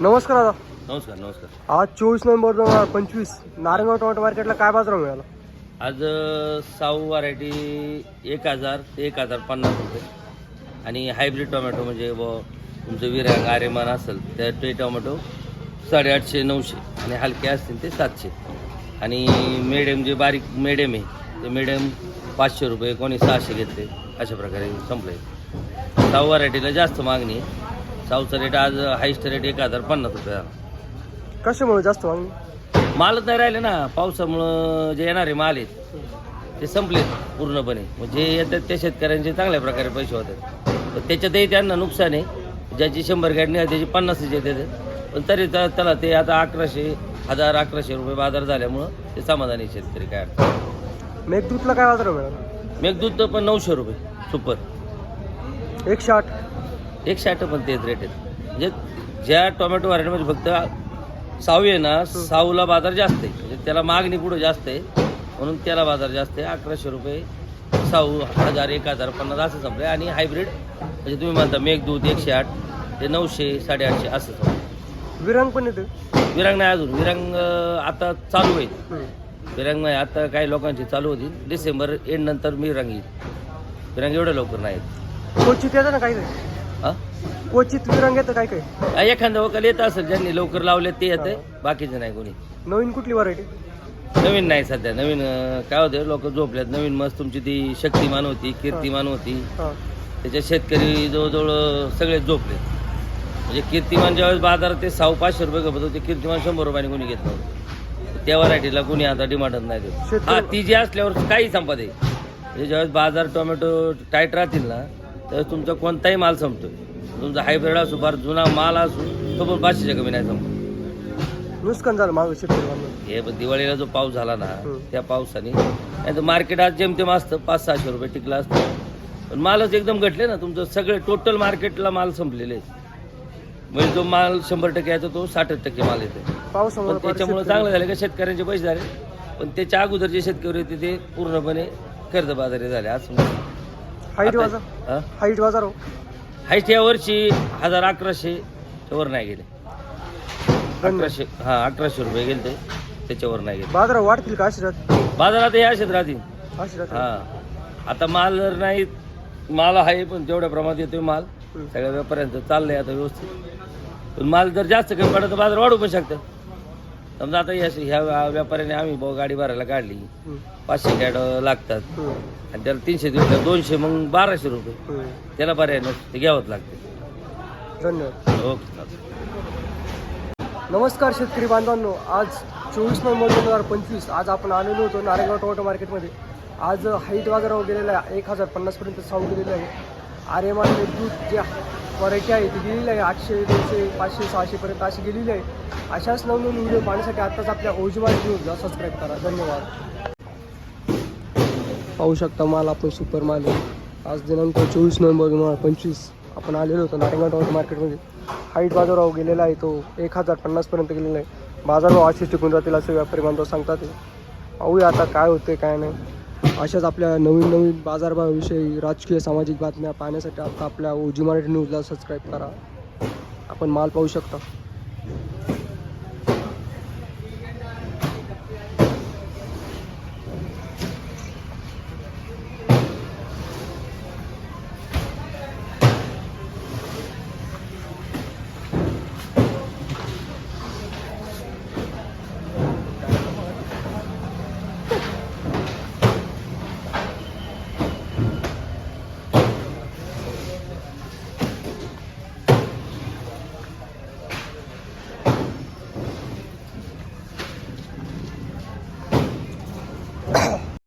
नमस्कार दादा. नमस्कार नमस्कार. आज चोवीस नोव्हेंबर दोन हजार पंचवीस नारायणगाव टोमॅटो मार्केटला काय बाजार मिळाला? आज अ, साऊ व्हरायटी एक हजार ते एक हजार पन्नास रुपये. आणि हायब्रिड टोमॅटो म्हणजे व तुमचं विरांग आरेमान असेल त्या ते टोमॅटो साडेआठशे नऊशे आणि हलके असतील ते सातशे. आणि मिडियम जे बारीक मिडियम आहे ते मिडियम पाचशे रुपये कोणी सहाशे घेतले अशा प्रकारे संपले. साऊ व्हरायटीला जास्त मागणी आहे. साऊचा रेट आज हायस्ट रेट एक हजार पन्नास रुपये. कशामुळे जास्त मागणी? मालच नाही राहिले ना पावसामुळं जे येणारे माल आहेत ते संपले पूर्णपणे. म्हणजे येतात त्या शेतकऱ्यांचे चांगल्या प्रकारे पैसे होतात. पण त्याच्यातही त्यांना नुकसान आहे. ज्याची शंभर गाडी नाही त्याची पन्नासच येते पण तरी त्या- त्याला ते आता अकराशे हजार अकराशे रुपये बाजार झाल्यामुळं ते समाधानी आहे शेतकरी काय अडचण नाही. मेघदूतला काय बाजार मिळाला मेघदूत पण नऊशे रुपये सुपर. एकशे आठ. एकशे आठ पण तेच रेट आहेत. म्हणजे ज्या टोमॅटो व्हरायटीमध्ये फक्त साऊ आहे ना साऊला बाजार जास्त आहे. म्हणजे त्याला मागणी पुढं जास्त आहे. म्हणून त्याला बाजार जास्त आहे. अकराशे रुपये साऊ हजार एक हजार पन्नास असं संपलं आणि हायब्रिड म्हणजे तुम्ही म्हणता मेघदूत एकशे आठ ते नऊशे साडेआठशे असं संपलं विरांग पण येते विरांग नाही अजून. विरांग अं, आता चालू आहे. विरांग नाही आता काही लोकांची चालू होती. डिसेंबर एंड नंतर विरांग येईल. विरांग एवढं लवकर नाही येत. क्वचित येतं ना काही काही हां? क्वचित विरांग येतं काय काय हा, एखादं वकाल येत असेल ज्यांनी लवकर लावले ते येते बाकीचे नाही कोणी. नवीन कुठली व्हरायटी नवीन नाही सध्या नवीन अं, काय होतं लोक झोपल्यात नवीन मस्त तुमची ती शक्तिमान होती कीर्तिमान होती. हां. त्याच्यात शेतकरी जवळजवळ सगळे झोपले म्हणजे कीर्तिमान ज्यावेळेस बाजारात ते साऊ पाचशे रुपये गपत होते कीर्तिमान शंभर रुपयाने कोणी घेत नव्हतं. त्या व्हरायटीला कोणी आता डिमांडच नाही देत. शेतकरी- हा ती जी असल्यावर काही संपत आहे म्हणजे ज्यावेळेस बाजार टोमॅटो टाईट राहतील ना त्यावेळेस तुमचा कोणताही माल संपतोय. तुमचा हायब्रिड असो फार जुना माल असो तो पण पाचशेच्या कमी नाही संपत. नुकसान झालं शेतकरी बांधव हे ब- दिवाळीला जो पाऊस झाला ना हम्म. त्या पावसाने. नाही तर मार्केट आज जेमतेम असतं पाच सहाशे रुपये टिकलं असतं. पण मालच एकदम घटले ना तुमचं सगळे टोटल मार्केटला माल संपलेले. आहेत. म्हणजे जो माल शंभर टक्के यायचा तो साठच टक्के माल येतो पण त्याच्यामुळे चांगलं झालं का शेतकऱ्यांचे पैसे झाले. पण त्याच्या अगोदर जे शेतकरी होते ते पूर्णपणे कर्जबाजारी झाले आज हाईट बाजार हा? हाईट बाजार हो हायस्ट या वर्षी हजार अकराशे वर नाही गेले. अकराशे हा अकराशे रुपये गेले ते त्याच्यावर नाही गेले. बाजार वाढतील का राहतील बाजारात हे असेच राहतील. राहतील हा. आता माल जर नाही माल आहे पण तेवढ्या प्रमाणात येतोय माल. सगळ्या व्यापाऱ्यांचं चाललंय आता व्यवस्थित. पण माल जर जास्त कमी पडला तर बाजार वाढू पण शकतं समजा आता या ह्या व्यापाऱ्याने आम्ही भाऊ गाडी भरायला काढली. पाचशे कॅड लागतात. आणि त्याला तीनशे दिवस दोनशे मग बाराशे रुपये. त्याला पर्याय नसतो ते घ्यावंच लागते. धन्यवाद. ओके नमस्कार शेतकरी बांधवांनो आज चोवीस नोव्हेंबर दोन हजार पंचवीस आज आपण आलेलो होतो नारायणगाव टोमॅटो मार्केटमध्ये. आज हाईट बाजारावर गेलेला आहे एक हजार पन्नासपर्यंत साऊंड गेलेलं आहे. आर्यमान मेघदूत ज्या व्हरायटी आहे ती गेलेली आहे. आठशे दोनशे पाचशे सहाशेपर्यंत अशी गेलेली आहे. अशाच नवनवीन व्हिडिओ पाहण्यासाठी आत्ताच आपल्या ओजीमाल न्यूजला सबस्क्राईब करा. धन्यवाद. पाहू शकता माल आपण सुपर माल आहे. आज दिनांक चोवीस नोव्हेंबर दोन हजार पंचवीस. आपण आलेलो होतो नारायणगाव टोमॅटो मार्केटमध्ये. हाईट बाजारभाव गेलेला आहे तो एक हजार पन्नासपर्यंत गेलेला आहे. बाजारभाव असे टिकून जातील असे व्यापारी बांधव सांगतात. ते पाहूया आता काय होते काय नाही. अशाच आपल्या नवीन नवीन बाजारभावाविषयी राजकीय सामाजिक बातम्या पाहण्यासाठी आता आपल्या ओजी मराठी न्यूजला सबस्क्राईब करा. आपण माल पाहू शकता.